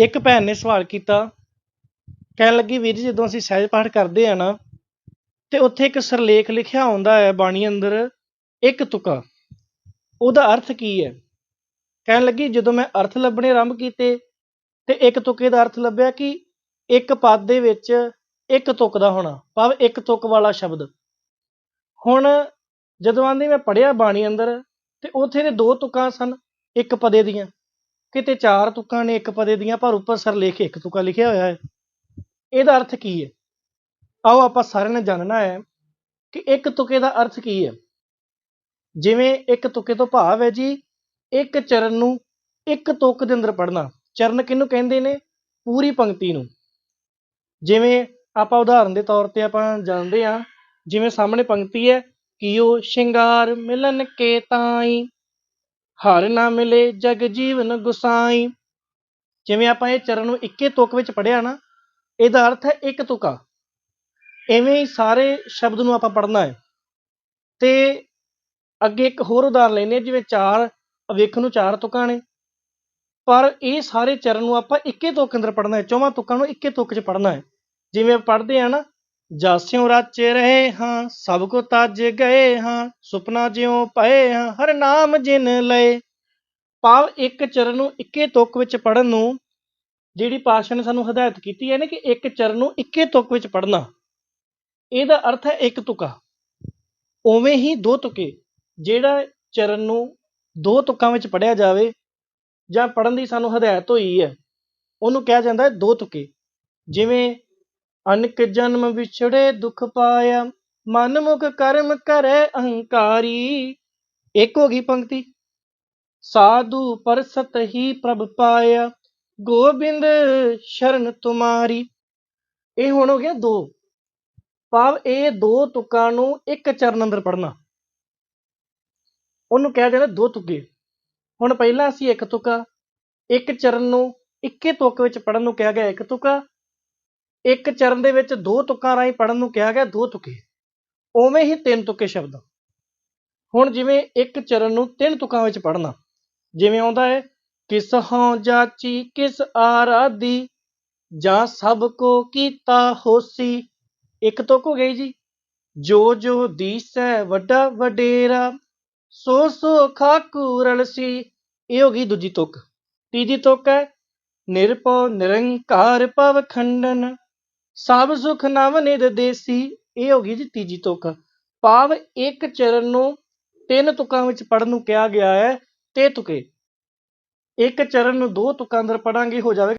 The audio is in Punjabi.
ਇੱਕ ਭੈਣ ਨੇ ਸਵਾਲ ਕੀਤਾ, ਕਹਿਣ ਲੱਗੀ, ਵੀਰ ਜੀ, ਜਦੋਂ ਅਸੀਂ ਸਹਿਜ ਪਾਠ ਕਰਦੇ ਆ ਨਾ, ਤੇ ਉੱਥੇ ਇੱਕ ਸਰਲੇਖ ਲਿਖਿਆ ਹੁੰਦਾ ਹੈ ਬਾਣੀ ਅੰਦਰ, ਇੱਕ ਤੁਕਾ। ਉਹਦਾ ਅਰਥ ਕੀ ਹੈ? ਕਹਿਣ ਲੱਗੀ, ਜਦੋਂ ਮੈਂ ਅਰਥ ਲੱਭਣੇ ਆਰੰਭ ਕੀਤੇ, ਤੇ ਇੱਕ ਤੁਕੇ ਦਾ ਅਰਥ ਲੱਭਿਆ ਕਿ ਇੱਕ ਪਦ ਦੇ ਵਿੱਚ ਇੱਕ ਤੁਕ ਦਾ ਹੋਣਾ, ਭਾਵ ਇੱਕ ਤੁਕ ਵਾਲਾ ਸ਼ਬਦ। ਹੁਣ ਜਦੋਂ ਆਂਦੀ, ਮੈਂ ਪੜਿਆ ਬਾਣੀ ਅੰਦਰ, ਤੇ ਉੱਥੇ ਦੇ ਦੋ ਤੁਕਾਂ ਸਨ, ਇੱਕ ਪਦੇ ਦੀਆਂ। ਕਿਤੇ ਚਾਰ ਤੁਕਾਂ ਨੇ ਇੱਕ ਪਦੇ ਦੀਆਂ ਪਰ ਉੱਪਰ ਸਿਰਲੇਖ ਇੱਕ ਤੁਕਾ ਲਿਖਿਆ ਹੋਇਆ ਹੈ। ਇਹਦਾ ਅਰਥ ਕੀ ਹੈ? ਆਓ ਆਪਾਂ ਸਾਰਿਆਂ ਨੇ ਜਾਣਨਾ ਹੈ ਕਿ ਇੱਕ ਤੁਕੇ ਦਾ ਅਰਥ ਕੀ ਹੈ? ਜਿਵੇਂ ਇੱਕ ਤੁਕੇ ਤੋਂ ਭਾਵ ਹੈ ਜੀ, ਇੱਕ ਚਰਨ ਨੂੰ ਇੱਕ ਤੁਕ ਦੇ ਅੰਦਰ ਪੜਨਾ ਚਰਨ ਕਿਹਨੂੰ ਕਹਿੰਦੇ ਨੇ? ਪੂਰੀ ਪੰਕਤੀ ਨੂੰ। ਜਿਵੇਂ ਆਪਾਂ ਉਦਾਹਰਨ ਦੇ ਤੌਰ ਤੇ ਆਪਾਂ ਜਾਣਦੇ ਹਾਂ, ਜਿਵੇਂ ਸਾਹਮਣੇ ਪੰਕਤੀ ਹੈ ਕਿ ਉਹ ਸ਼ਿੰਗਾਰ ਮਿਲਨ ਕੇ ਤਾਈ। ਹਰ ਨਾ ਮਿਲੇ ਜਗ ਜੀਵਨ ਗੁਸਾਈ। ਜਿਵੇਂ ਆਪਾਂ ਇਹ ਚਰਨ ਨੂੰ ਇੱਕੇ ਤੁਕ ਵਿੱਚ ਪੜਿਆ ਨਾ, ਇਹਦਾ ਅਰਥ ਹੈ ਇੱਕ ਤੁਕਾ। ਐਵੇਂ ਹੀ ਸਾਰੇ ਸ਼ਬਦ ਨੂੰ ਆਪਾਂ ਪੜਨਾ ਹੈ। ਤੇ ਅੱਗੇ ਇੱਕ ਹੋਰ ਉਦਾਹਰਨ ਲੈਨੇ ਜਿਵੇਂ ਚਾਰ ਵੇਖਣ ਨੂੰ ਚਾਰ ਤੁਕਾਂ ਨੇ। ਪਰ ਇਹ ਸਾਰੇ ਚਰਨ ਨੂੰ ਆਪਾਂ ਇੱਕੇ ਤੁਕ ਅੰਦਰ ਪੜਨਾ ਹੈ, ਚੌਵਾਂ ਤੁਕਾਂ ਨੂੰ ਇੱਕੇ ਤੁਕ 'ਚ ਪੜਨਾ ਹੈ। ਜਿਵੇਂ ਪੜ੍ਹਦੇ ਆ ਨਾ ਜਾਸਿਓ ਰਾਚੇ ਰਹੇ ਹਾਂ, ਸਭ ਕੋ ਤਜ ਗਏ ਹਾਂ, ਸੁਪਨਾ ਜਿਉ ਪਏ ਹਾਂ, ਹਰ ਨਾਮ ਜਿਨ ਲਏ। ਭਾਵ ਇੱਕ ਚਰਨ ਨੂੰ ਇੱਕੇ ਤੁਕ ਵਿੱਚ ਪੜਨ ਨੂੰ, ਜਿਹੜੀ ਪਾਸ਼ਾ ਨੇ ਸਾਨੂੰ ਹਦਾਇਤ ਕੀਤੀ ਹੈ ਨਾ ਕਿ ਇੱਕ ਚਰਨ ਨੂੰ ਇੱਕੇ ਤੁਕ ਵਿੱਚ ਪੜਨਾ ਇਹਦਾ ਅਰਥ ਹੈ ਇੱਕ ਤੁਕਾ। ਉਵੇਂ ਹੀ ਦੋ ਤੁਕੇ, ਜਿਹੜਾ ਚਰਨ ਨੂੰ ਦੋ ਤੁਕਾਂ ਵਿੱਚ ਪੜਿਆ ਜਾਵੇ, ਜਾਂ ਪੜਨ ਦੀ ਸਾਨੂੰ ਹਦਾਇਤ ਹੋਈ ਹੈ, ਉਹਨੂੰ ਕਿਹਾ ਜਾਂਦਾ ਹੈ ਦੋ ਤੁਕੇ। ਜਿਵੇਂ ਅਨਕ ਜਨਮ ਵਿਛੜੇ ਦੁਖ ਪਾਇਆ, ਮਨ ਮੁਖ ਕਰਮ ਕਰੇ ਅਹੰਕਾਰੀ। ਇੱਕ ਹੋ ਗਈ ਪੰਕਤੀ। ਸਾਧੂ ਪਰਸਤ ਹੀ ਪ੍ਰਭ ਪਾਇਆ, ਗੋਬਿੰਦ ਸ਼ਰਨ ਤੁਮਾਰੀ। ਇਹ ਹੁਣ ਹੋ ਗਿਆ ਦੋ। ਭਾਵ ਇਹ ਦੋ ਤੁਕਾਂ ਨੂੰ ਇੱਕ ਚਰਨ ਅੰਦਰ ਪੜਨਾ ਉਹਨੂੰ ਕਿਹਾ ਜਾਂਦਾ ਦੋ ਤੁਕੇ। ਹੁਣ ਪਹਿਲਾਂ ਅਸੀਂ ਇੱਕ ਤੁਕਾ, ਇੱਕ ਚਰਨ ਨੂੰ ਇੱਕੇ ਤੁਕ ਵਿੱਚ ਪੜਨ ਨੂੰ ਕਿਹਾ ਗਿਆ ਇੱਕ ਤੁਕਾ ਇੱਕ ਚਰਨ ਦੇ ਵਿੱਚ ਦੋ ਤੁਕਾਂ ਰਾਹੀਂ ਪੜਨ ਨੂੰ ਕਿਹਾ ਗਿਆ, ਦੋ ਤੁਕੇ। ਉਵੇਂ ਹੀ ਤਿੰਨ ਤੁਕੇ ਸ਼ਬਦ। ਹੁਣ ਜਿਵੇਂ ਇੱਕ ਚਰਨ ਨੂੰ ਤਿੰਨ ਤੁਕਾਂ ਵਿੱਚ ਪੜਨਾ ਜਿਵੇਂ ਆਉਂਦਾ ਹੈ, ਕਿਸ ਹਉ ਜਾਚੀ, ਕਿਸ ਆਰਾਧੀ, ਜਾਂ ਸਭ ਕੋ ਕੀਤਾ ਹੋਸੀ। ਇੱਕ ਤੁਕ ਹੋ ਗਈ ਜੀ। ਜੋ ਜੋ ਦੀਸੈ ਵੱਡਾ ਵਡੇਰਾ, ਸੋ ਸੋ ਖਾਕੂਰਲ ਸੀ। ਇਹ ਹੋ ਗਈ ਦੂਜੀ ਤੁਕ। ਤੀਜੀ ਤੁਕ ਹੈ, ਨਿਰਭਉ ਨਿਰੰਕਾਰ ਭਵ ਖੰਡਨ। ਸਭ ਸੁਖ ਨਵ ਨਿਦ ਦੇਸੀ, ਇਹ ਹੋ ਗਈ ਜੀ ਤੀਜੀ ਤੁਕ। ਭਾਵ ਇੱਕ ਚਰਨ ਨੂੰ ਤਿੰਨ ਤੁਕਾਂ ਵਿੱਚ ਪੜਨ ਨੂੰ ਕਿਹਾ ਗਿਆ ਹੈ, ਤੇ ਤੁਕੇ। ਇੱਕ ਚਰਨ ਨੂੰ ਦੋ ਤੁਕਾਂ ਅੰਦਰ ਪੜਾਂਗੇ ਹੋ ਜਾਵੇ